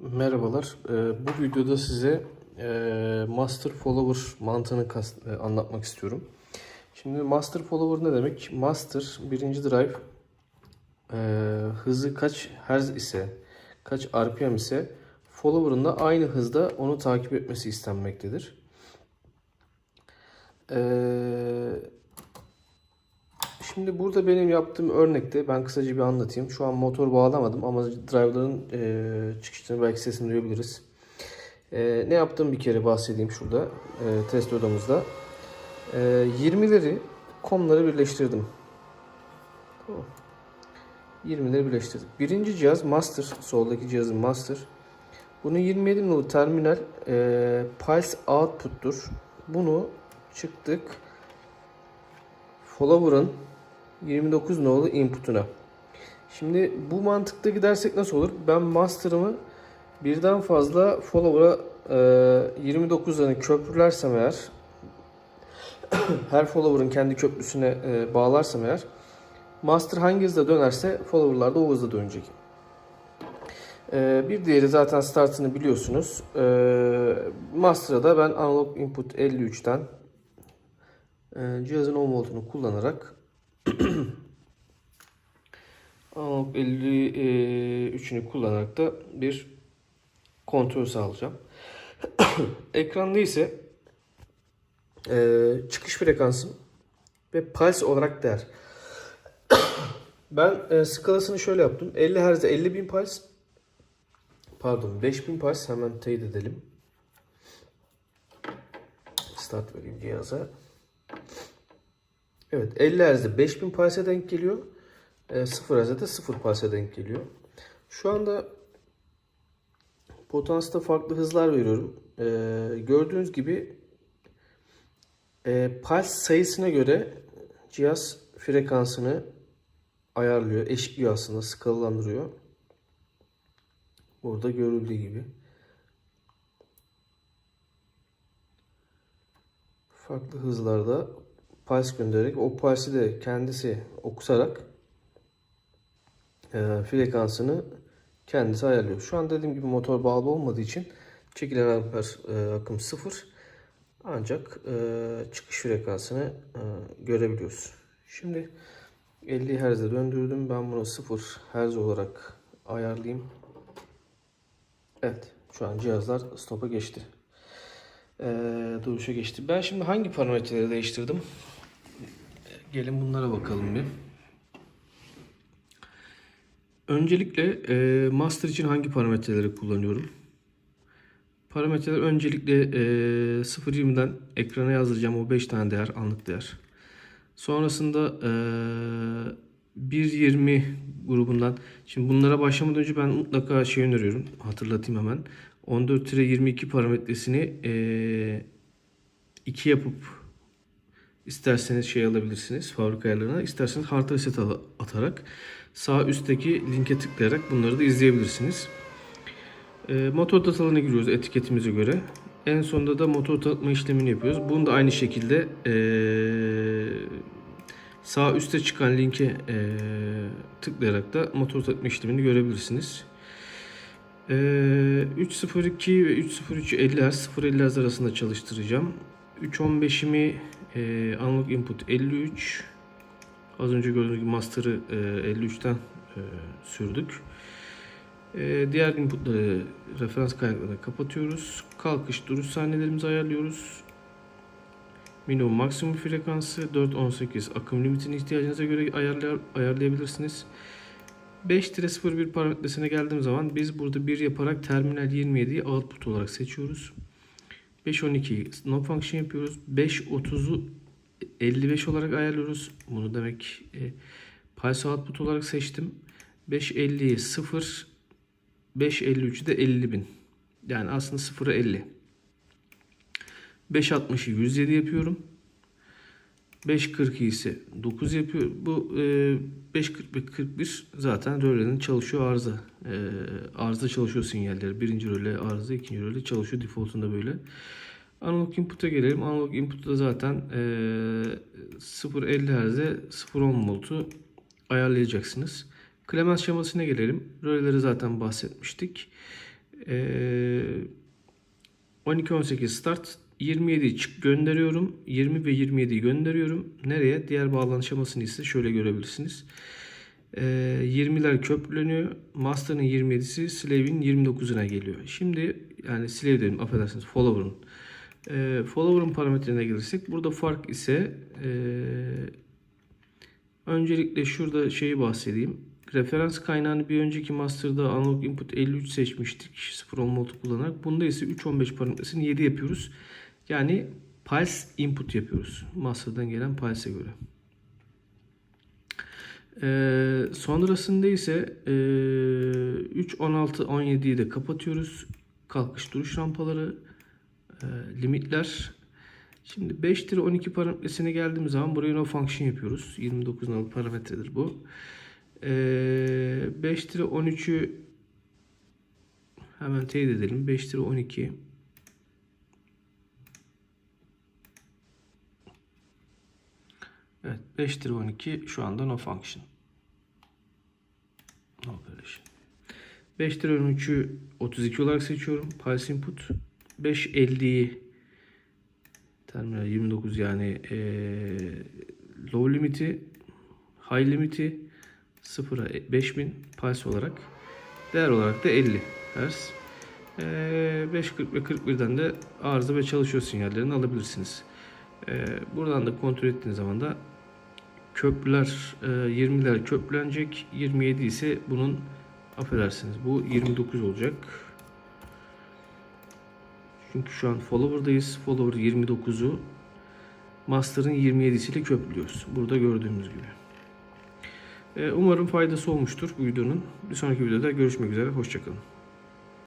Merhabalar. Ee, bu videoda size e, master follower mantığını e, anlatmak istiyorum. Şimdi master follower ne demek? Master birinci drive e, hızı kaç hertz ise, kaç RPM ise follower'ın da aynı hızda onu takip etmesi istenmektedir. Ee, Şimdi burada benim yaptığım örnekte ben kısaca bir anlatayım. Şu an motor bağlamadım ama drive'ların e, çıkışını belki sesini duyabiliriz. E, ne yaptım bir kere bahsedeyim şurada e, test odamızda. E, 20'leri komları birleştirdim. Tamam. 20'leri birleştirdik. Birinci cihaz master. Soldaki cihazın master. Bunun 27 nolu terminal e, pulse output'tur. Bunu çıktık. Follower'ın 29 nolu input'una. Şimdi bu mantıkta gidersek nasıl olur? Ben master'ımı birden fazla follower'a e, 29'larını köprülersem eğer her follower'ın kendi köprüsüne e, bağlarsam eğer master hangi hızda dönerse follower'lar da o hızda dönecek. E, bir diğeri zaten startını biliyorsunuz. E, master'a da ben analog input 53'ten e, cihazın on voltunu kullanarak analog 53'ünü kullanarak da bir kontrol sağlayacağım. Ekranda ise e, çıkış frekansım ve pulse olarak değer. ben e, skalasını şöyle yaptım. 50 Hz'de 50.000 pulse pardon 5000 pulse hemen teyit edelim. Start vereyim cihaza. Evet 50 Hz'de 5000 pulse'e denk geliyor. E, 0 Hz'de de 0 pulse'e denk geliyor. Şu anda potansta farklı hızlar veriyorum. E, gördüğünüz gibi e, pulse sayısına göre cihaz frekansını ayarlıyor. Eşitliyor aslında. Skalalandırıyor. Burada görüldüğü gibi. Farklı hızlarda pulse göndererek o pulse'i de kendisi okusarak e, frekansını kendisi ayarlıyor. Şu an dediğim gibi motor bağlı olmadığı için çekilen amper e, akım sıfır. Ancak e, çıkış frekansını e, görebiliyoruz. Şimdi 50 Hz'e döndürdüm. Ben bunu 0 Hz olarak ayarlayayım. Evet. Şu an cihazlar stop'a geçti. E, duruşa geçti. Ben şimdi hangi parametreleri değiştirdim? Gelin bunlara bakalım bir. Öncelikle e, master için hangi parametreleri kullanıyorum? Parametreler öncelikle e, 0.20'den ekrana yazdıracağım o 5 tane değer, anlık değer. Sonrasında e, 1.20 grubundan, şimdi bunlara başlamadan önce ben mutlaka şey öneriyorum, hatırlatayım hemen. 14-22 parametresini e, 2 yapıp isterseniz şey alabilirsiniz fabrika ayarlarına, isterseniz hard reset atarak sağ üstteki linke tıklayarak bunları da izleyebilirsiniz. E, motor datalarına giriyoruz etiketimize göre. En sonunda da motor tanıtma işlemini yapıyoruz. Bunu da aynı şekilde e, sağ üstte çıkan linke e, tıklayarak da motor tanıtma işlemini görebilirsiniz. E, 3.02 ve 3.03 50 Hz 0.50 Hz arasında çalıştıracağım. 3.15'imi e, analog input 53 Az önce gördüğünüz gibi master'ı e, 53'ten e, sürdük. E, diğer inputları referans kaynaklarına kapatıyoruz. Kalkış duruş saniyelerimizi ayarlıyoruz. Minimum maksimum frekansı 4.18 akım limitini ihtiyacınıza göre ayarlay ayarlayabilirsiniz. 5-01 parametresine geldiğim zaman biz burada 1 yaparak terminal 27'yi output olarak seçiyoruz. 5.12'yi no function yapıyoruz. 5.30'u 55 olarak ayarlıyoruz. Bunu demek e, pulse output olarak seçtim. 5.50'yi 0 5.53'ü de 50.000. Yani aslında 0'a 50. 5.60'ı 107 yapıyorum. 5.42 ise 9 yapıyor. Bu e, 5.40 ve 41 zaten rölenin çalışıyor arıza. E, arıza çalışıyor sinyalleri. Birinci röle arıza, ikinci röle çalışıyor. Default'unda böyle. Analog input'a gelelim. Analog input'ta zaten e, 0.50 Hz'e 0.10 voltu ayarlayacaksınız. Klemens şemasına gelelim. Röleleri zaten bahsetmiştik. Ee, 12-18 start 27'yi çık gönderiyorum. 20 ve 27'yi gönderiyorum. Nereye? Diğer bağlantı aşamasını ise şöyle görebilirsiniz. Ee, 20'ler köprüleniyor. Master'ın 27'si Slave'in 29'una geliyor. Şimdi yani Slave dedim affedersiniz follower'ın. Ee, follower'ın parametrelerine gelirsek burada fark ise ee, öncelikle şurada şeyi bahsedeyim. Referans kaynağını bir önceki master'da analog input 53 seçmiştik. 0 olma kullanarak. Bunda ise 3.15 parametresini 7 yapıyoruz. Yani pulse input yapıyoruz. Master'dan gelen pulse'e göre. Ee, sonrasında ise ee, 3, 16, 17'yi de kapatıyoruz. Kalkış duruş rampaları, ee, limitler. Şimdi 5 lira 12 parametresine geldiğimiz zaman buraya no function yapıyoruz. 29 nolu parametredir bu. Ee, 5 lira 13'ü hemen teyit edelim. 5 lira 12 Evet 5 lira 12 şu anda no function. No operation. 5 lira 13'ü 32 olarak seçiyorum. Pulse input. 5.50'yi terminal 29 yani eee low limiti high limiti 0'a 5000 pulse olarak değer olarak da 50 Hz. Eee 5.40 ve 41'den de arıza ve çalışıyor sinyallerini alabilirsiniz. Eee, buradan da kontrol ettiğiniz zaman da köprüler eee, 20'ler köprülenecek 27 ise bunun affedersiniz bu 29 olacak. Çünkü şu an follower'dayız. Follower 29'u master'ın 27'siyle köprülüyoruz. Burada gördüğümüz gibi. Ee, Umarım faydası olmuştur bu videonun. Bir sonraki videoda görüşmek üzere. Hoşçakalın.